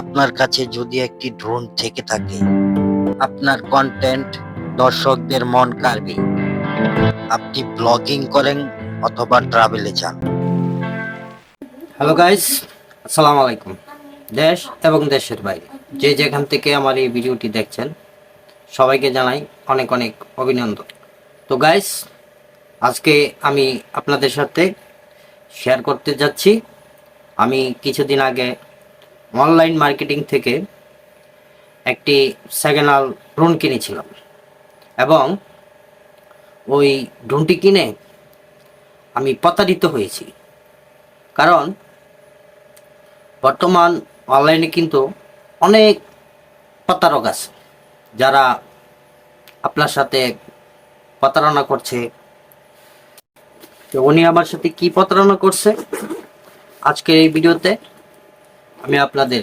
আপনার কাছে যদি একটি ড্রোন থেকে থাকে, আপনার কন্টেন্ট দর্শকদের মন কাড়বে। আপনি ব্লগিং করেন অথবা ট্রাভেলে যান। হ্যালো গাইস আসসালামু আলাইকুম। দেশ এবং দেশের বাইরে। যে যেখান থেকে আমার এই ভিডিওটি দেখছেন, সবাইকে জানাই অনেক অনেক অভিনন্দন। তো গাইস আজকে আমি আপনাদের সাথে শেয়ার করতে যাচ্ছি। আমি কিছুদিন আগে অনলাইন মার্কেটিং থেকে একটি সেকেন্ড হ্যান্ড ড্রোন কিনেছিলাম। এবং ওই ড্রোনটি কিনে আমি প্রতারিত হয়েছি। কারণ বর্তমান অনলাইনে কিন্তু অনেক প্রতারক আছে, যারা আপনার সাথে প্রতারণা করছে। তো উনি আমার সাথে কি প্রতারণা করছে? আজকের এই ভিডিওতে আমি আপনাদের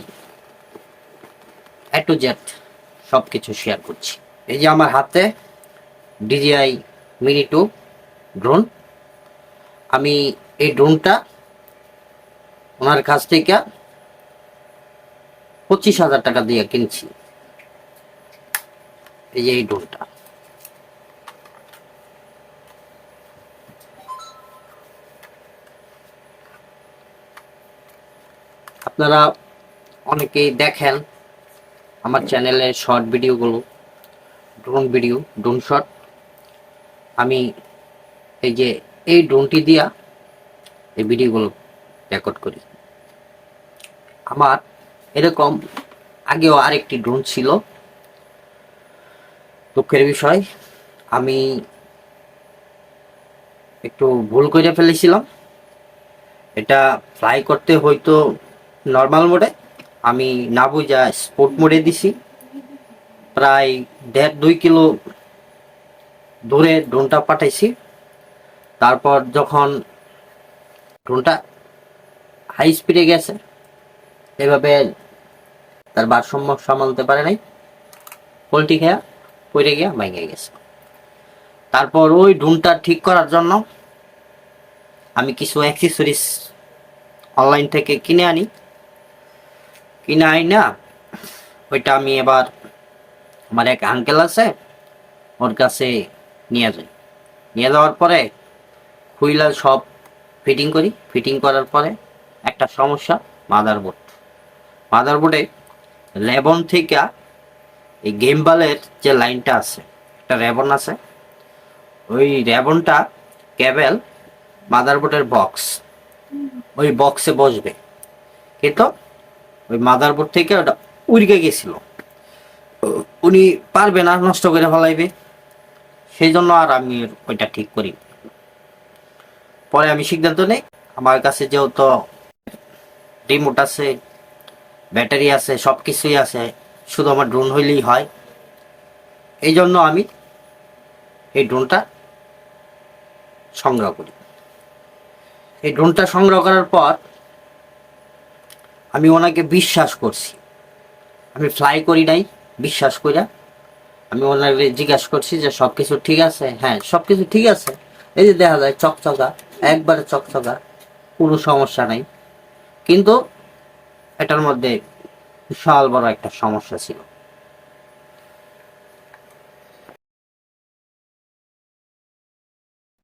এ টু সব কিছু শেয়ার করছি। এই যে আমার হাতে ডিজিআই মিনি টু ড্রোন আমি এই ড্রোনটা ওনার কাছ থেকে পঁচিশ হাজার টাকা দিয়ে কিনছি। এই যে এই ড্রোনটা আপনারা অনেকেই দেখেন আমার চ্যানেলে শর্ট ভিডিওগুলো ড্রোন ভিডিও ড্রোন শট আমি এই যে, এই ড্রোনটি দিয়া এই ভিডিওগুলো রেকর্ড করি। আমার এরকম আগেও আরেকটি ড্রোন ছিল। দুঃখের বিষয়, আমি একটু ভুল করে ফেলেছিলাম। এটা ফ্লাই করতে হয়তো নর্মাল মোডে আমি না বুঝা স্পোর্ট মোডে দিছি। প্রায় দেড় দুই কিলো দূরে ড্রোনটা পাঠাইছি। তারপর যখন ড্রোনটা হাই স্পিডে গেছে, এভাবে তার ভারসাম্য সামালতে পারে নাই। পোলট্রি খেয়া পড়ে গিয়া ভেঙে গেছে। তারপর ওই ড্রোনটা ঠিক করার জন্য আমি কিছু অ্যাক্সেসরিজ অনলাইন থেকে কিনে আনি। কিনে আনি না? ওইটা আমি এবার আমার এক আঙ্কেল আছে, ওর কাছে নিয়ে যাই। নিয়ে যাওয়ার পরে খুইলা সব ফিটিং করি। ফিটিং করার পরে একটা সমস্যা মাদারবোর্ড মাদারবোর্ডে লেবন থেকে এই গেমবালের যে লাইনটা আছে, একটা রেবন আছে, ওই রেবনটা কেবল মাদারবোর্ডের বক্স ওই বক্সে বসবে। কিন্তু ওই মাদারবোর্ড থেকে ওটা উড়কে গেছিল। উনি পারবে না নষ্ট করে ফেলাইবে। সেই জন্য আর আমি ওইটা ঠিক করি পরে আমি সিদ্ধান্ত নেই। আমার কাছে যেহেতু রিমোট আছে, ব্যাটারি আছে সব কিছুই আছে, শুধু আমার ড্রোন হইলেই হয়। এই জন্য আমি এই ড্রোনটা সংগ্রহ করি। এই ড্রোনটা সংগ্রহ করার পর আমি ওনাকে বিশ্বাস করছি। আমি ফ্লাই করি নাই, বিশ্বাস করিয়া আমি ওনাকে জিজ্ঞাসা করছি যে সব কিছু ঠিক আছে? হ্যাঁ সব কিছু ঠিক আছে। এই যে দেখা যায়, চকচকা, একবারে চকচকা, কোনো সমস্যা নাই। কিন্তু এটার মধ্যে বিশাল বড় একটা সমস্যা ছিল।